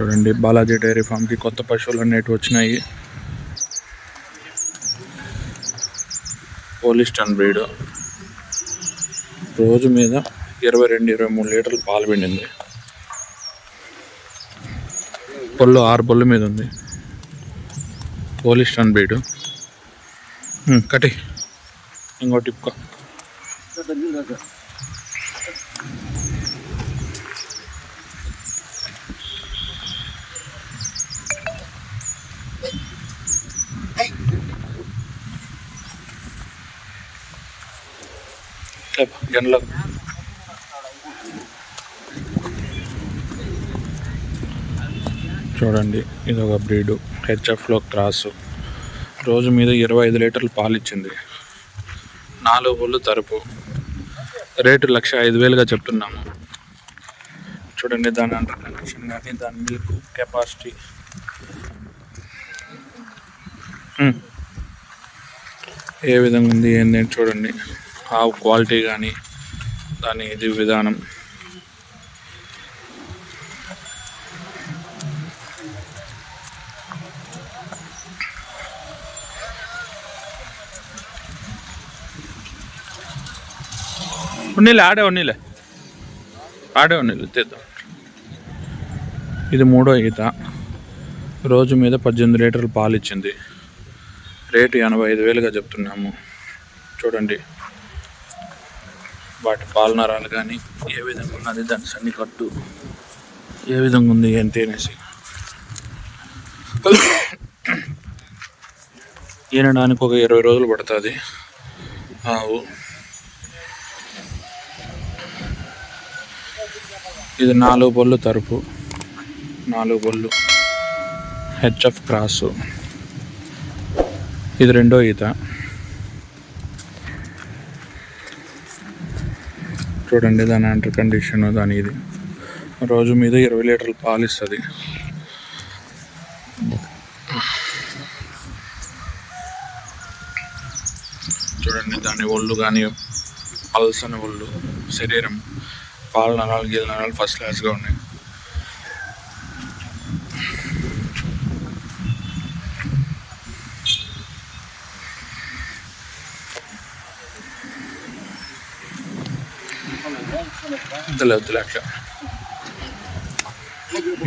చూడండి. బాలాజీ డైరీ ఫామ్కి కొత్త పశువులు అనేటివి వచ్చినాయి. పోలిస్టన్ బ్రీడ్. రోజు మీద ఇరవై రెండు ఇరవై మూడు లీటర్లు పాలు పిండింది. పొల్లు ఆరు పొల్లు మీద ఉంది. పోలిస్టన్ బ్రీడ్. కటి. ఇంకోటి టిప్కో. గంటలో చూడండి ఇది ఒక బ్రీడు. హెచ్ఎఫ్లో క్రాసు. రోజు మీద ఇరవై ఐదు లీటర్లు పాలు ఇచ్చింది. నాలుగు బొల్లు తరుపు. రేటు లక్ష ఐదు వేలుగా చెప్తున్నాము. చూడండి దాని అండర్ కండిషన్ కానీ దాని మిల్క్ కెపాసిటీ. ఏ విధంగా ఉంది ఏంటి చూడండి. ఆవు క్వాలిటీ కానీ దాని ఇది విధానం. ఉన్నీలే ఆడే ఉన్నీలే. ఆడే ఉన్నీళ్ళు తీద్దాం. ఇది మూడో ఈత. రోజు మీద పద్దెనిమిది లీటర్లు పాలు ఇచ్చింది రేటు ఎనభై ఐదు వేలుగా చెప్తున్నాము. చూడండి. వాటి పాల నరాలు కానీ ఏ విధంగా ఉన్నది దాని సన్ని కట్టు ఏ విధంగా ఉంది ఏంటి అనేసి. ఈనడానికి ఒక ఇరవై రోజులు పడుతుంది. ఆవు ఇది నాలుగు బొల్లు తరుపు నాలుగు బొల్లు హెచ్ఎఫ్ క్రాసు ఇది రెండో ఈత. చూడండి దాని అంటర్ కండిషన్ దాని ఇది. రోజు మీద ఇరవై లీటర్లు పాలు ఇస్తుంది. చూడండి దాని ఒళ్ళు కానీ పల్సని ఒళ్ళు శరీరం పాల నరాలు గీల నరాలు ఫస్ట్ క్లాస్గా ఉన్నాయి. వద్దులే వద్దులే అట్లా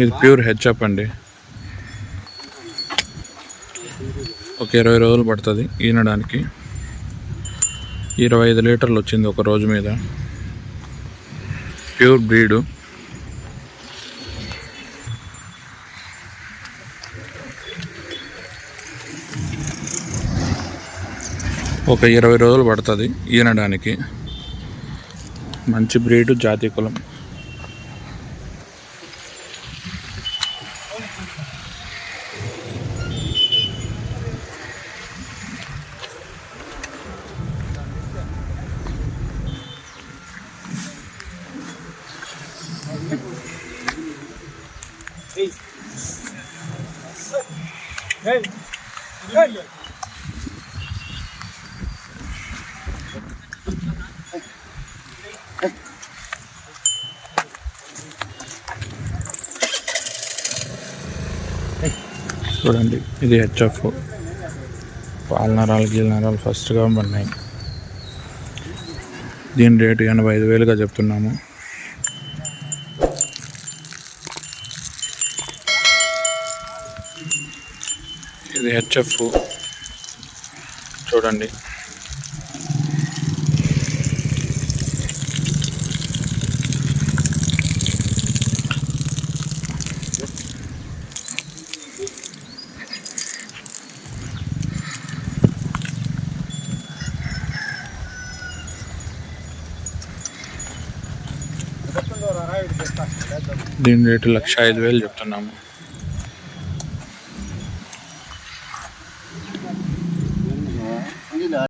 ఇది ప్యూర్ హెచ్అప్ అండి. ఒక ఇరవై రోజులు పడుతుంది ఈనడానికి. ఇరవై ఐదు లీటర్లు వచ్చింది ఒక రోజు మీద. Pure breed. ఒక ఇరవై రోజులు పడుతుంది ఈనడానికి. మంచి బ్రీడు జాతి కులం Hey! Hey! hey. చూడండి ఇది హెచ్ఎఫ్ పాల నరాలు నరాలు ఫస్ట్గా ఉన్నాయి దీని రేటు ఎనభై ఐదు వేలుగా చెప్తున్నాము. ఇది హెచ్ఎఫ్ చూడండి. దీని రేటు లక్ష ఐదు వేలు చెప్తున్నాము.